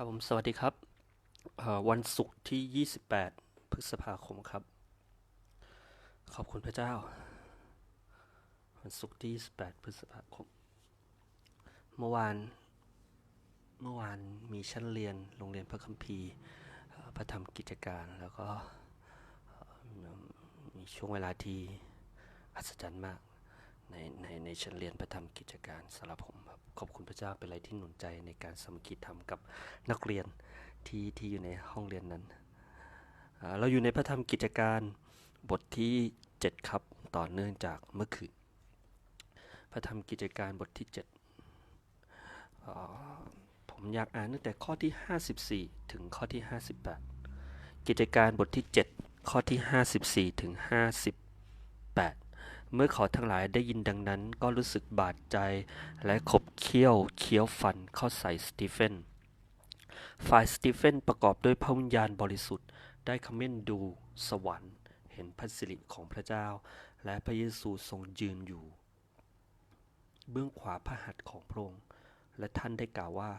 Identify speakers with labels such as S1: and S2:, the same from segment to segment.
S1: ครับผมสวัสดีครับวันศุกร์ที่ 28 พฤษภาคมครับ ขอบคุณพระเจ้า วันศุกร์ที่ 28 พฤษภาคม เมื่อวานเมื่อวานมีชั้นเรียนโรงเรียนพระคัมภีร์พระธรรมกิจการแล้วก็มีช่วงเวลาที่อัศจรรย์มากในในในชั้นเรียนพระธรรมกิจการสำหรับผมครับ ขอบคุณพระเจ้าเป็นอะไรที่หนุนใจในการสมคคีธรรมกับนักเรียนที่ที่อยู่ในห้องเรียนนั้น เราอยู่ในพระธรรมกิจการบทที่ 7 ครับต่อเนื่องจากเมื่อคืน พระธรรมกิจการบทที่ 7 ผมอยากอ่านตั้งแต่ข้อที่ 54 ถึงข้อที่ 58 กิจการบทที่ 7 ข้อที่ 54 ถึง 58 เมื่อเขาทั้งหลายได้ยินดังนั้นก็รู้สึกบาดใจ และขบเคี้ยวเคี้ยวฟันเข้าใส่สตีเฟน ฝ่ายสตีเฟนประกอบด้วยพระวิญญาณบริสุทธิ์ ได้คำเม่นดูสวรรค์ เห็นพระสิริของพระเจ้า และพระเยซูทรงยืนอยู่ เบื้องขวาพระหัตถ์ของพระองค์และท่านได้กล่าวว่า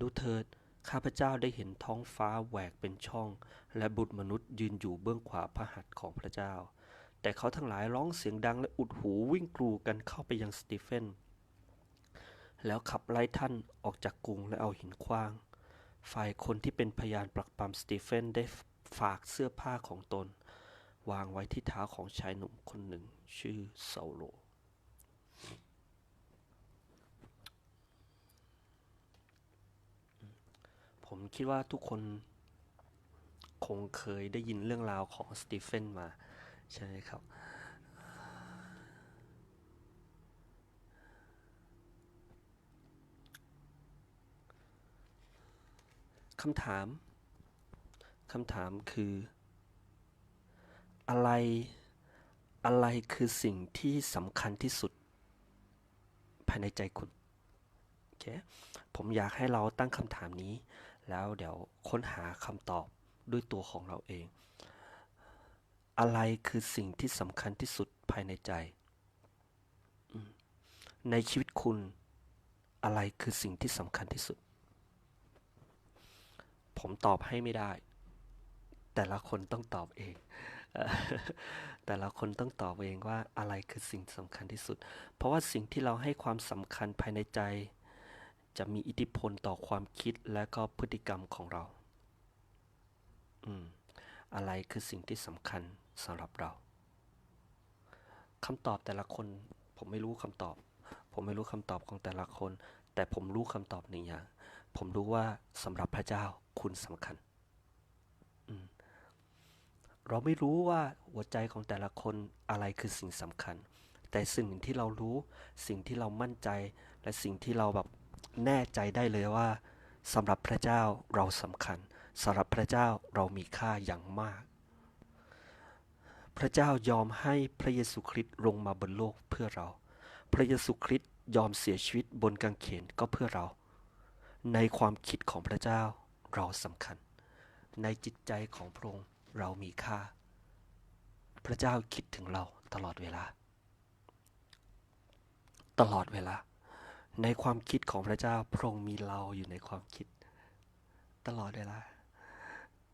S1: ดูเถิดข้าพเจ้าได้เห็นท้องฟ้าแหวกเป็นช่อง และบุตรมนุษย์ยืนอยู่เบื้องขวาพระหัตถ์ของพระเจ้า แต่เขาทั้งหลายร้องเสียงดังและอุดหูวิ่งกรูกันเข้าไปยังสตีเฟน แล้วขับไล่ท่านออกจากกรุงและเอาหินขว้าง ฝ่ายคนที่เป็นพยานปรักปรำสตีเฟนได้ฝากเสื้อผ้าของตน วางไว้ที่เท้าของชายหนุ่มคนหนึ่ง ชื่อเซาโลผมคิดว่าทุกคนคงเคยได้ยินเรื่องราวของสตีเฟนมา ใช่ครับคำถาม คำถามคือ อะไร อะไรคือสิ่งที่สำคัญที่สุด ภายในใจคุณ โอเค ผมอยากให้เราตั้งคำถามนี้ แล้วเดี๋ยวค้นหาคำตอบด้วยตัวของเราเอง อะไรคือสิ่งที่สำคัญที่สุดภายในใจ ในชีวิตคุณอะไรคือสิ่งที่สำคัญที่สุด ผมตอบให้ไม่ได้ แต่ละคนต้องตอบเอง แต่ละคนต้องตอบเองว่าอะไรคือสิ่งสำคัญที่สุด เพราะว่าสิ่งที่เราให้ความสำคัญภายในใจ จะมีอิทธิพลต่อความคิดและก็พฤติกรรมของเรา อืมอะไรคือสิ่งที่สำคัญ สำหรับเราคำตอบแต่ละคน ผมไม่รู้คำตอบ ผมไม่รู้คำตอบของแต่ละคน แต่ผมรู้คำตอบหนึ่งอย่าง ผมรู้ว่าสำหรับพระเจ้าคุณสำคัญ เราไม่รู้ว่าหัวใจของแต่ละคนอะไรคือสิ่งสำคัญ แต่สิ่งที่เรารู้ สิ่งที่เรามั่นใจ และสิ่งที่เราแบบแน่ใจได้เลยว่าสำหรับพระเจ้าเราสำคัญสำหรับพระเจ้าเรามีค่าอย่างมาก พระเจ้ายอมให้พระเยซูคริสต์ลงมาบนโลกเพื่อเรา พระเยซูคริสต์ยอมเสียชีวิตบนกางเขนก็เพื่อเรา ในความคิดของพระเจ้าเราสำคัญ ในจิตใจของพระองค์เรามีค่า พระเจ้าคิดถึงเราตลอดเวลา ตลอดเวลา ในความคิดของพระเจ้าพระองค์มีเราอยู่ในความคิด ตลอดเวลา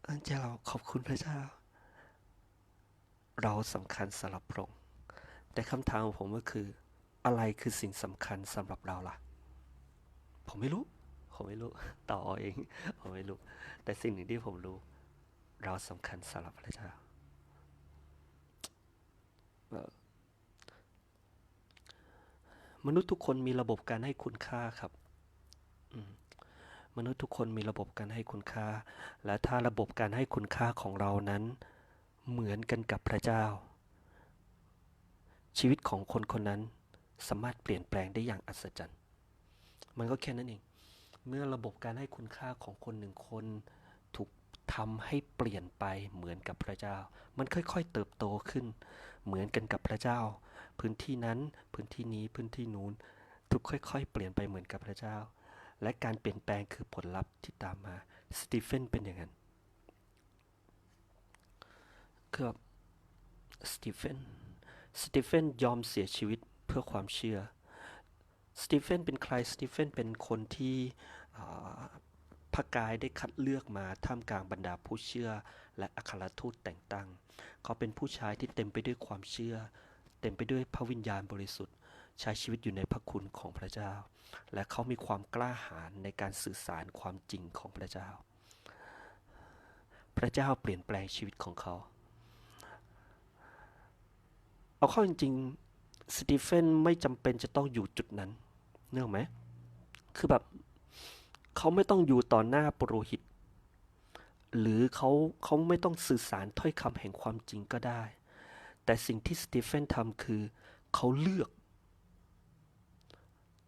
S1: อันเจ้าเราขอบคุณพระเจ้า เราสำคัญสำหรับพระองค์แต่คำถามของผมก็คือ อะไรคือสิ่งสำคัญสำหรับเราล่ะ ผมไม่รู้ ผมไม่รู้ต่อเอเอง ผมไม่รู้ แต่สิ่งหนึ่งที่ผมรู้ เราสำคัญสำหรับพระเจ้าเมนุษย์ทุกคนมีระบบการให้คุณค่าครับมนุษย์ทุกคนมีระบบการให้คุณค่า และถ้าระบบการให้คุณค่าของเรานั้น เหมือนกันกับพระเจ้า ชีวิตของคนคนนั้นสามารถเปลี่ยนแปลงได้อย่างอัศจรรย์ มันก็แค่นั้นเอง เมื่อระบบการให้คุณค่าของคนหนึ่งคนถูกทำให้เปลี่ยนไปเหมือนกับพระเจ้า มันค่อยๆเติบโตขึ้น เหมือนกันกับพระเจ้า พื้นที่นั้นพื้นที่นี้พื้นที่นู้นถูกค่อย ๆ เปลี่ยนไปเหมือนกับพระเจ้า และการเปลี่ยนแปลงคือผลลัพธ์ที่ตามมา สตีเฟนเป็นอย่างนั้น คือแบบสตีเฟน สตีเฟนยอมเสียชีวิตเพื่อความเชื่อ สตีเฟนเป็นใคร สตีเฟนเป็นคนที่พระกายได้คัดเลือกมาท่ามกลางบรรดาผู้เชื่อ และอัครทูตแต่งตั้ง เขาเป็นผู้ชายที่เต็มไปด้วยความเชื่อ เต็มไปด้วยพระวิญญาณบริสุทธิ์ ใช้ชีวิตอยู่ในพระคุณของพระเจ้า และเขามีความกล้าหาญในการสื่อสารความจริงของพระเจ้า พระเจ้าเปลี่ยนแปลงชีวิตของเขา เอาเข้าจริงๆสตีเฟนไม่จำเป็นจะต้องอยู่จุดนั้นเนื่องไหม คือแบบเขาไม่ต้องอยู่ต่อหน้าปุโรหิต หรือเขาเขาไม่ต้องสื่อสารถ้อยคำแห่งความจริงก็ได้ แต่สิ่งที่สตีเฟนทำคือเขาเลือก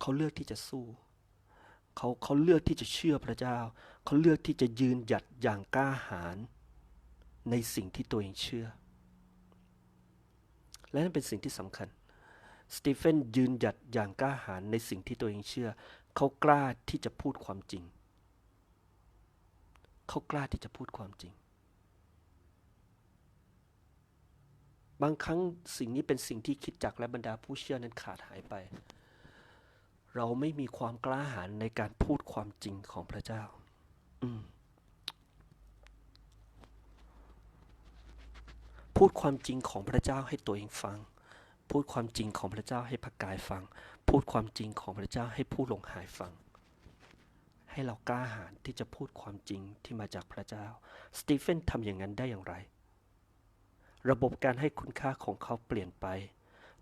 S1: เขาเลือกที่จะสู้เขาเขาเลือกที่จะเชื่อพระเจ้า เขาเลือกที่จะยืนหยัดอย่างกล้าหาญในสิ่งที่ตัวเองเชื่อ และนั่นเป็นสิ่งที่สำคัญ สตีเฟนยืนหยัดอย่างกล้าหาญในสิ่งที่ตัวเองเชื่อ เขากล้าที่จะพูดความจริง เขากล้าที่จะพูดความจริง บางครั้งสิ่งนี้เป็นสิ่งที่คิดจักและบรรดาผู้เชื่อนั้นขาดหายไป เราไม่มีความกล้าหาญในการพูดความจริงของพระเจ้า อืม พูดความจริงของพระเจ้าให้ตัวเองฟัง พูดความจริงของพระเจ้าให้พระกายฟัง พูดความจริงของพระเจ้าให้ผู้หลงหายฟัง ให้เรากล้าหาญที่จะพูดความจริงที่มาจากพระเจ้า สตีเฟนทำอย่างนั้นได้อย่างไร ระบบการให้คุณค่าของเขาเปลี่ยนไป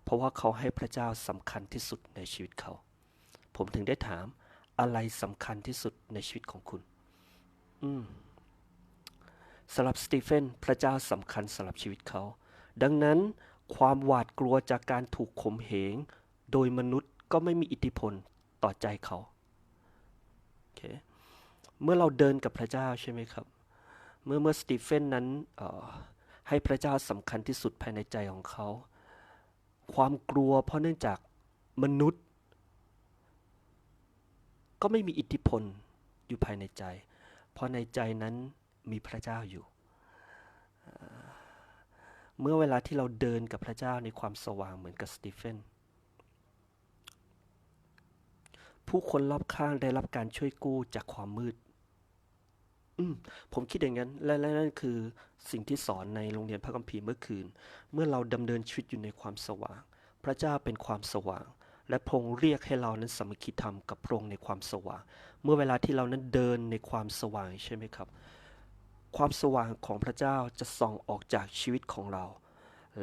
S1: เพราะว่าเขาให้พระเจ้าสำคัญที่สุดในชีวิตเขา ผมถึงได้ถามอะไรสำคัญที่สุดในชีวิตของคุณ อืม สำหรับสตีเฟนพระเจ้าสำคัญสำหรับชีวิตเขา ดังนั้นความหวาดกลัวจากการถูกข่มเหง โดยมนุษย์ก็ไม่มีอิทธิพลต่อใจเขาโอเคเมื่อเราเดินกับพระเจ้าใช่ไหมครับ เมื่อเมื่อสตีเฟนนั้นให้พระเจ้าสำคัญที่สุดภายในใจของเขา ความกลัวเพราะเนื่องจากมนุษย์ ก็ไม่มีอิทธิพลอยู่ภายในใจ เพราะในใจนั้น มีพระเจ้าอยู่ เมื่อเวลาที่เราเดินกับพระเจ้าในความสว่างเหมือนกับสตีเฟนผู้คนรอบข้างได้รับการช่วยกู้จากความมืดมผมคิดอย่างนั้นและและนั่นคือสิ่งที่สอนในโรงเรียนพระคัมภีร์เมื่อคืน เมื่อเราดำเนินชีวิตอยู่ในความสว่าง พระเจ้าเป็นความสว่าง และพระองค์เรียกให้เรานั้นสมัคคีธรรมกับพระองค์ในความสว่าง เมื่อเวลาที่เรานั้นเดินในความสว่างใช่ไหมครับ ความสว่างของพระเจ้าจะส่องออกจากชีวิตของเรา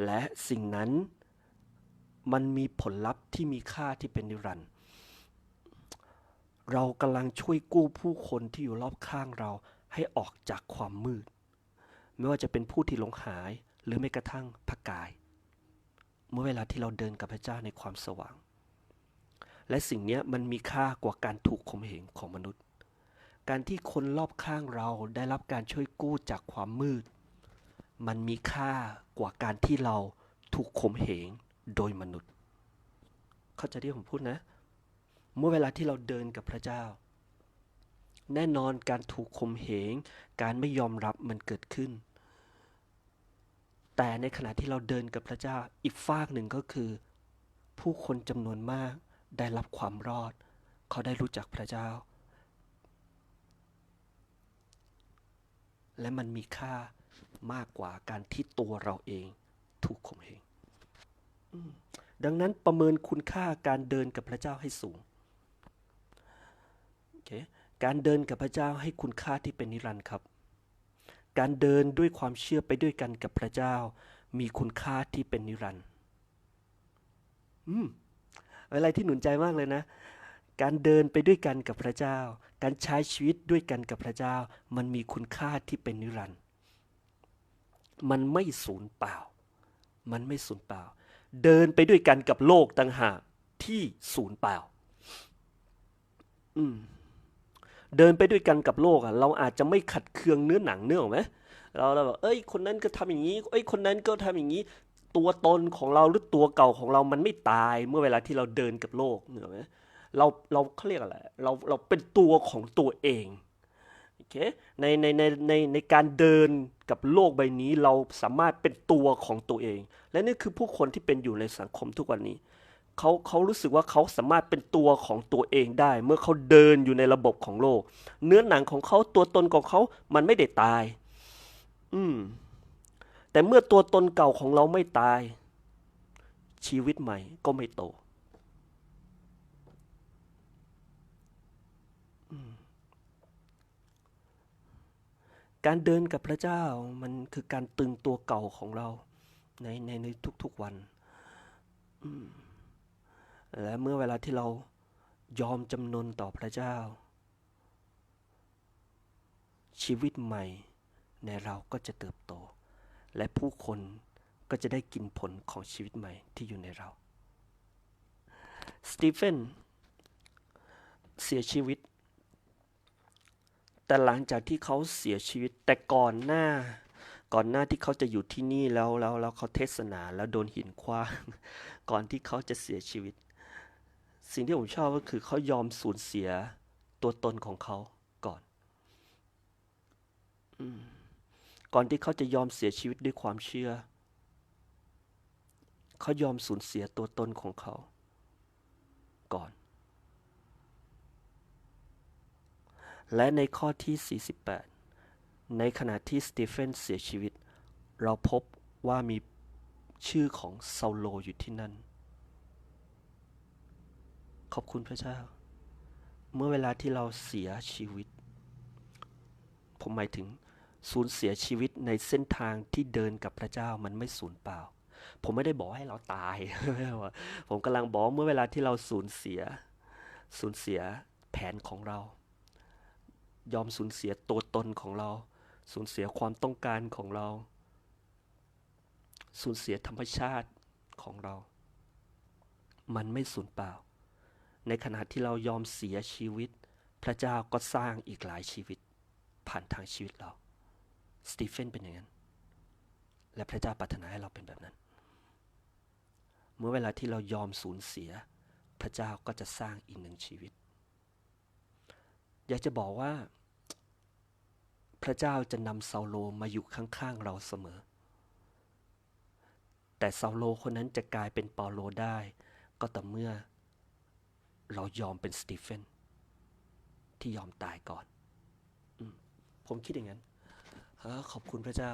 S1: และสิ่งนั้นมันมีผลลัพธ์ที่มีค่าที่เป็นนิรันดร์เรากำลังช่วยกู้ผู้คนที่อยู่รอบข้างเราให้ออกจากความมืด ไม่ว่าจะเป็นผู้ที่หลงหายหรือแม้กระทั่งพระกาย เมื่อเวลาที่เราเดินกับพระเจ้าในความสว่าง และสิ่งนี้มันมีค่ากว่าการถูกข่มเหงของมนุษย์ การที่คนรอบข้างเราได้รับการช่วยกู้จากความมืด มันมีค่ากว่าการที่เราถูกข่มเหงโดยมนุษย์ เข้าใจที่ผมพูดนะ เมื่อเวลาที่เราเดินกับพระเจ้า แน่นอนการถูกข่มเหง การไม่ยอมรับมันเกิดขึ้น แต่ในขณะที่เราเดินกับพระเจ้าอีกฝากหนึ่งก็คือ ผู้คนจำนวนมากได้รับความรอด เขาได้รู้จักพระเจ้า และมันมีค่ามากกว่าการที่ตัวเราเองถูกข่มเหงดังนั้นประเมินคุณค่าการเดินกับพระเจ้าให้สูงโอเคการเดินกับพระเจ้าให้คุณค่าที่เป็นนิรันดร์ครับ การเดินด้วยความเชื่อไปด้วยกันกับพระเจ้า มีคุณค่าที่เป็นนิรันดร์อืมอะไรที่หนุนใจมากเลยนะ การเดินไปด้วยกันกับพระเจ้า การใช้ชีวิตด้วยกันกับพระเจ้า มันมีคุณค่าที่เป็นนิรันดร์มันไม่สูญเปล่า มันไม่สูญเปล่า เดินไปด้วยกันกับโลกต่างหากที่สูญเปล่า อืมเดินไปด้วยกันกับโลกอะเราอาจจะไม่ขัดเคืองเนื้อหนังเนื้อออไหมเราเราแบบเอ้ยคนนั้นก็ทำอย่างนี้เอ้ยคนนั้นก็ทำอย่างนี้ ตัวตนของเราหรือตัวเก่าของเรามันไม่ตายเมื่อเวลาที่เราเดินกับโลกเนื้อไหม เราเราเขาเรียกอะไรเราเราเป็นตัวของตัวเองโอเคในในในในในการเดินกับโลกใบนี้เราสามารถเป็นตัวของตัวเอง และนี่คือผู้คนที่เป็นอยู่ในสังคมทุกวันนี้เขาเขารู้สึกว่าเขาสามารถเป็นตัวของตัวเองได้ เมื่อเขาเดินอยู่ในระบบของโลก เนื้อหนังของเขาตัวตนของเขามันไม่ได้ตาย อืมแต่เมื่อตัวตนเก่าของเราไม่ตาย ชีวิตใหม่ก็ไม่โต การเดินกับพระเจ้ามันคือการตึงตัวเก่าของเราในในในทุกๆวัน และเมื่อเวลาที่เรายอมจำนนต่อพระเจ้า ชีวิตใหม่ในเราก็จะเติบโต และผู้คนก็จะได้กินผลของชีวิตใหม่ที่อยู่ในเรา สตีเฟนเสียชีวิต แต่หลังจากที่เขาเสียชีวิตแต่ก่อนหน้า ก่อนหน้าที่เขาจะอยู่ที่นี่แล้วแล้วแล้วเขาเทศนาแล้วโดนหินคว้างก่อนที่เขาจะเสียชีวิต สิ่งที่ผมชอบก็คือเขายอมสูญเสียตัวตนของเขาก่อนอก่อนที่เขาจะยอมเสียชีวิตด้วยความเชื่อ เขายอมสูญเสียตัวตนของเขา ก่อน และในข้อที่ 48 ในขณะที่สตีเฟนเสียชีวิต เราพบว่ามีชื่อของซาโลอยู่ที่นั่น ขอบคุณพระเจ้า เมื่อเวลาที่เราเสียชีวิต ผมหมายถึงสูญเสียชีวิตในเส้นทางที่เดินกับพระเจ้ามันไม่สูญเปล่า ผมไม่ได้บอกให้เราตาย ผมกำลังบอกเมื่อเวลาที่เราสูญเสีย สูญเสียแผนของเรา ยอมสูญเสียตัวตนของเรา สูญเสียความต้องการของเรา สูญเสียธรรมชาติของเรา มันไม่สูญเปล่า ในขณะที่เรายอมเสียชีวิต พระเจ้าก็สร้างอีกหลายชีวิต ผ่านทางชีวิตเรา สตีเฟนเป็นอย่างนั้น และพระเจ้าปรารถนาให้เราเป็นแบบนั้น เมื่อเวลาที่เรายอมสูญเสีย พระเจ้าก็จะสร้างอีกหนึ่งชีวิตอยากจะบอกว่า พระเจ้าจะนำเซาโลมาอยู่ข้างๆเราเสมอ แต่เซาโลคนนั้นจะกลายเป็นเปาโลได้ ก็ต่อเมื่อ เรายอมเป็นสตีเฟนที่ยอมตายก่อนอมผมคิดอย่างนั้นอขอบคุณพระเจ้า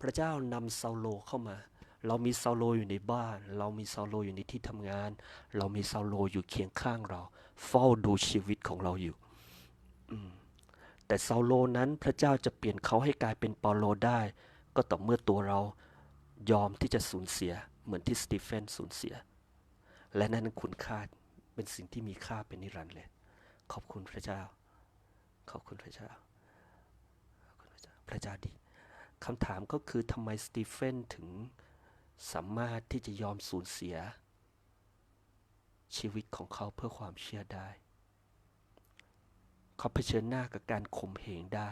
S1: พระเจ้านำเซาโลเข้ามา เรามีเซาโลอยู่ในบ้าน เรามีเซาโลอยู่ในที่ทำงาน เรามีเซาโลอยู่เคียงข้างเรา เฝ้าดูชีวิตของเราอยู่ อืม แต่เซาโลนั้นพระเจ้าจะเปลี่ยนเขาให้กลายเป็นเปาโลได้ ก็ต่อเมื่อตัวเรายอมที่จะสูญเสียเหมือนที่สตีเฟนสูญเสีย และนั่นคุณค่าเป็นสิ่งที่มีค่าเป็นนิรันดร์เลย ขอบคุณพระเจ้า ขอบคุณพระเจ้าขอบคุณพระเจ้าพระเจ้าดีคำถามก็คือทำไมสตีเฟนถึงสามารถที่จะยอมสูญเสีย ชีวิตของเขาเพื่อความเชื่อได้ เขาเผชิญหน้ากับการข่มเหงได้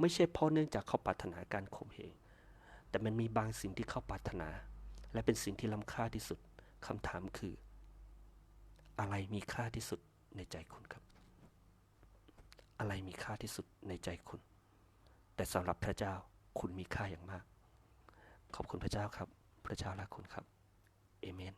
S1: ไม่ใช่เพราะเนื่องจากเขาปรารถนาการข่มเหง แต่มันมีบางสิ่งที่เขาปรารถนา และเป็นสิ่งที่ล้ำค่าที่สุดคำถามคือ อะไรมีค่าที่สุดในใจคุณครับ อะไรมีค่าที่สุดในใจคุณ แต่สำหรับพระเจ้าคุณมีค่าอย่างมาก ขอบคุณพระเจ้าครับ พระเจ้ารักคุณครับเอเมน